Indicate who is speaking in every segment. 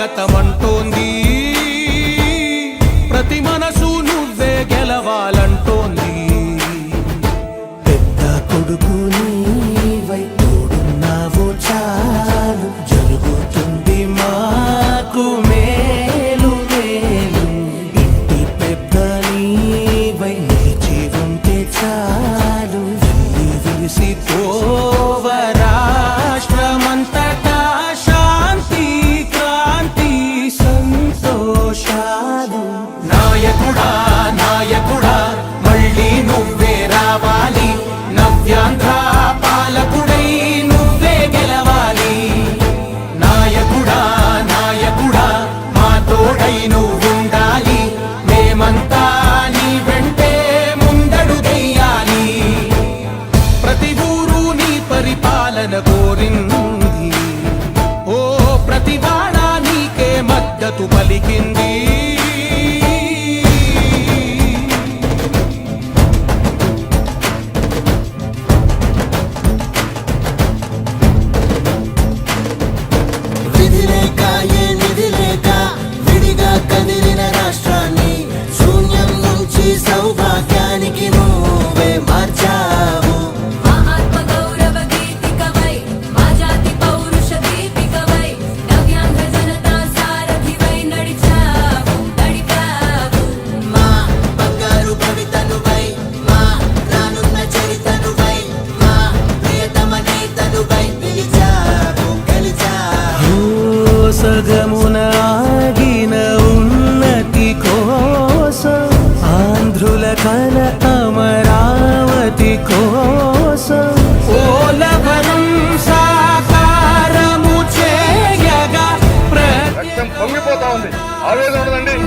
Speaker 1: தகத்தவன் గుర్తు పలికింది.
Speaker 2: ఆవేదన
Speaker 3: ఉండండి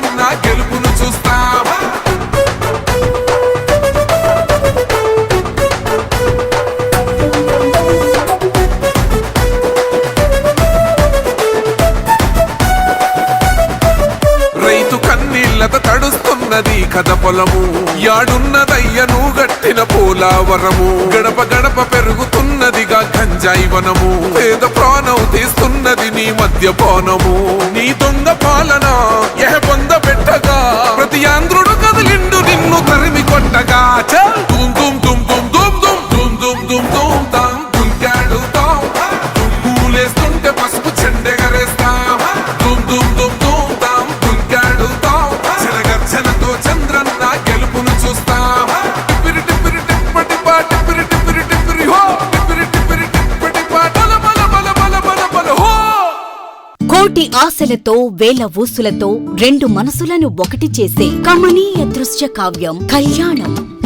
Speaker 3: జనగర్జనతో గెలుపును చూస్తాం రైతు కన్నీళ్ళత తడుస్తున్నది కథ పొలము. యాడున్నదయ్యను గట్టిన పోలావరము గడప గడప పెరుగుతున్నదిగా జైవనము వనము పేద ప్రాణం తీస్తున్నది నీ మద్యపానము నీ దొంగ పాలన ఎహ పొంద
Speaker 4: పెట్ట ఆశలతో వేల ఊసులతో రెండు మనసులను ఒకటి చేసే కమనీయ దృశ్య కావ్యం కళ్యాణం.